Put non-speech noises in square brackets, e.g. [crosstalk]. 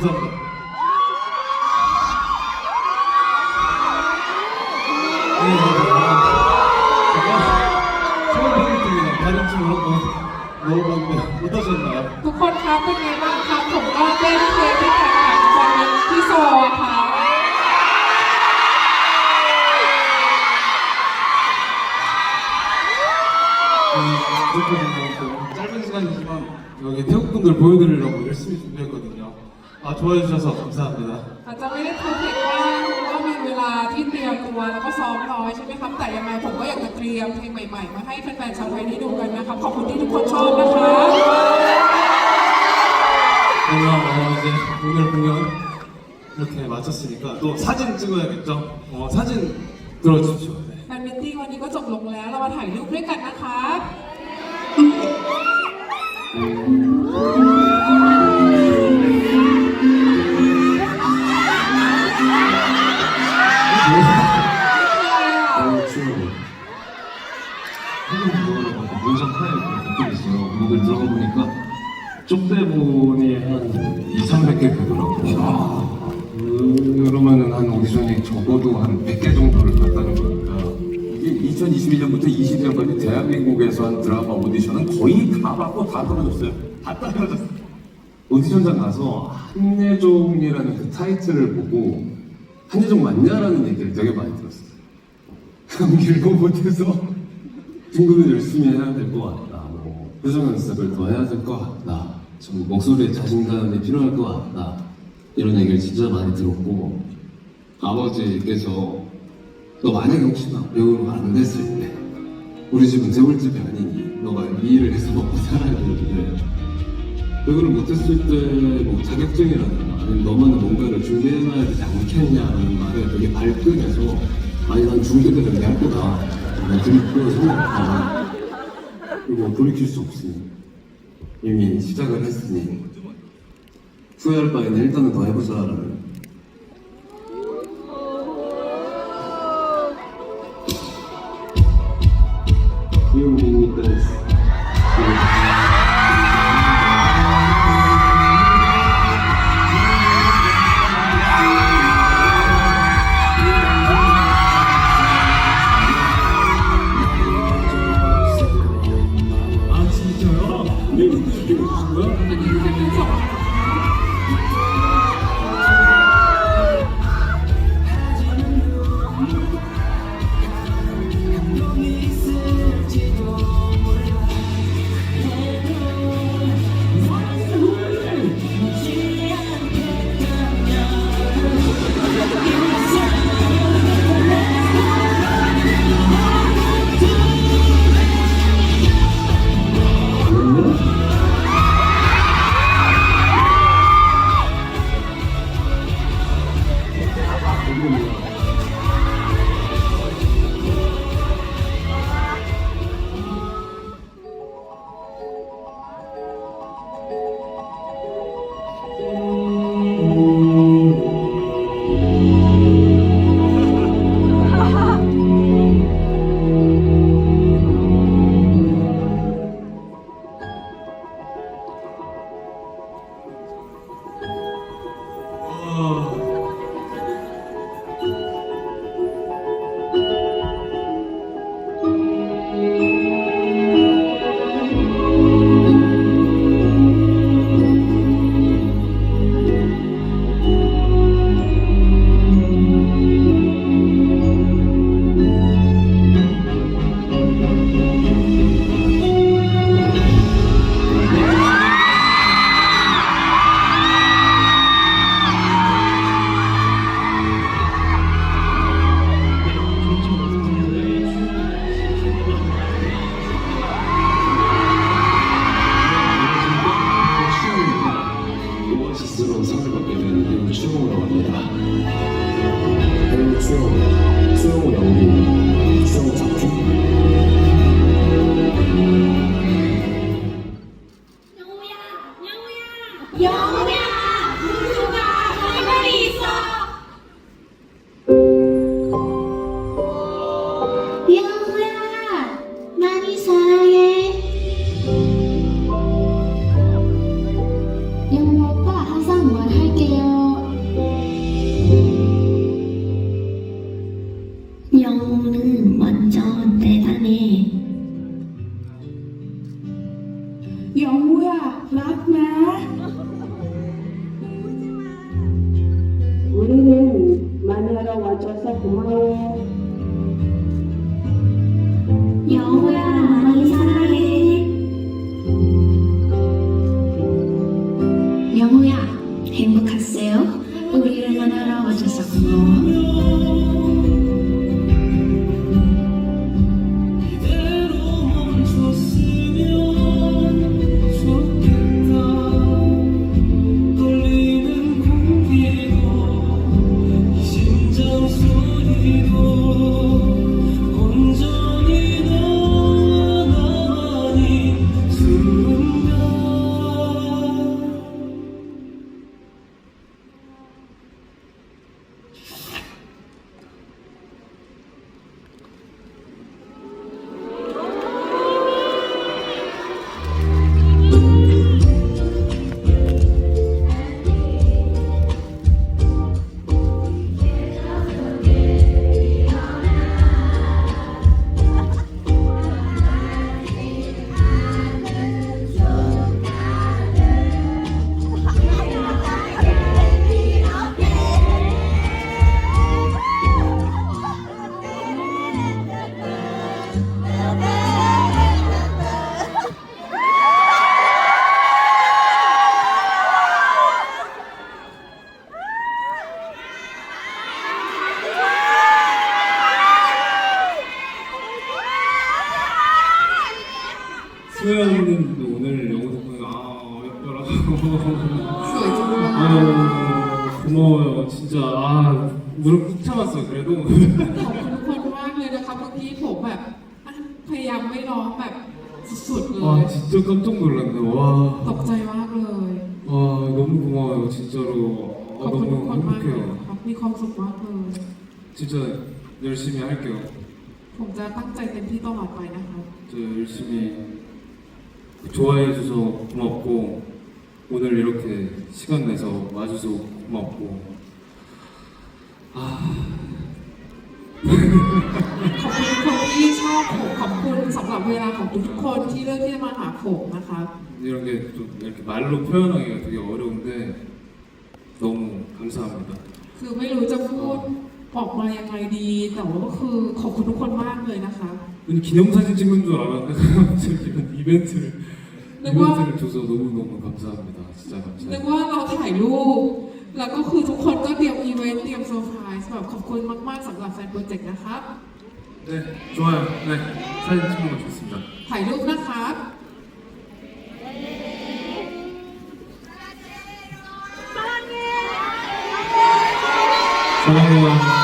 감사합니다. 네, 제가 처음 뵙기 때문에 다른 친구 한번 먹어봤는데 어떠셨나요? ทุกคนครับเป็นไงบ้างครับ ผมก็เล่นเกมที่แข่งขันวันที่โซลอะครับ 네, 그렇게 좀 짧은 시간이지만 여기 태국 분들 보여드리려고 열심히 준비했거든요. 아 좋아해 주셔서 감사합니다. อาจจะไม่ได้เพอร์เฟกต์มากเพราะว่ามีเวลาที่เตรียมตัวแล้วก็ซ้อมน้อยใช่ไหมครับ แต่ยังไงผมก็อยากจะเตรียมเพลงใหม่ๆ มาให้แฟนๆชาวไทยได้ดูกันนะครับ ขอบคุณที่ทุกคนชอบนะครับ 뭔가 어, 이제 오늘 공연 이렇게 마쳤으니까 또 사진 찍어야겠죠? 어, 사진 들어주십시오. 네. แฟนมิตติ้งวันนี้ก็จบลงแล้ว เรามาถ่ายรูปด้วยกันนะครั 문장 파일 그렇게 있어요. 곡을 들어가 보니까 쪽대본이 한 2, 300개 되더라고요. 그러면은 한 오디션이 적어도 한 100개 정도를 봤다는 거니까. 이게 2021년부터 22년까지 대한민국에서 한 드라마 오디션은 거의 다 받고 다 떨어졌어요. 다 떨어졌어요. 오디션장 가서 한예종이라는 그 타이틀을 보고 한예종 맞냐라는 얘기를 되게 많이 들었어요. 너무 못해서 [laughs] 중국은 열심히 해야 될 것 같다. 뭐 표정 연습을 더 해야 될 것 같다. 좀 목소리에 자신감이 필요할 것 같다. 이런 얘기를 진짜 많이 들었고 아버지께서 너 만약에 혹시나 배우가 안 됐을 때 우리 집은 재벌집이 아니니 너가 이 일을 해서 먹고 살아야 되는데 배우를 못했을 때 뭐 자격증이라든가 아니면 너만의 뭔가를 준비해놔야 되지 않겠냐라는 말에 되게 발끈해서 아니 난 때는 내할 거다 난 그리고 생각하다 그리고 돌이킬 수 없으니 이미 시작을 했으니 후회할 바에는 일단은 더 해보자라는 영우야 랍 나. 우리는 마녀로 와줘서 고마워. 영우야 많이 사랑해. 영우야 행복하세요. 우리를 만나러 와줘서 고마워. 진짜 아 무릎 꾹 참았어. 그래도 ขอบคุณทุกคนมากเลยนะคะเมื่อกี้ผมแบบอ่ะพยายามไม่ร้องแบบสุดๆเลย 아 진짜 깜짝 놀랐네. 와. ตกใจมากเลย 와 너무 고마워요. 진짜로 ข 아, อบคุณทุก 너무 คนมากเลย 행복해요. ครับมีความสุขมากเลย 진짜 열심히 할게요. ผมจะตั้งใจเต็มที่ตลอดไปนะครับ 저 열심히 좋아해줘서 고맙고 오늘 이렇게 시간 내서 와줘서 고맙고 아 ขอบคุณทุกคนที่ชอบผมขอบคุณสำหรับเวลาของทุกๆคนที่เลือกที่จะมาหาผมนะคะ 이런 게 좀 이렇게 말로 표현하기가 되게 어려운데 너무 감사합니다. คือไม่รู้จะพูดออกมายังไงดี แต่ว่าก็คือขอบคุณทุกคนมากเลยนะคะ 근데 기념사진 찍는 줄 알았는데 이런 이벤트를 이벤트를 줘서 너무 너무 감사합니다. 진짜 นึก 감사해요. ว่าเราถ่ายรูป แล้วก็คือทุกคนก็เตรียมอีเวนต์เตรียมเซอร์ไพรส์แบบขอบคุณมาก ๆสำหรับแฟนโปรเจกต์นะครับ 네 좋아요. 네 사진 찍는 거 좋습니다. ถ่ายรูปนะครับ 사랑해요.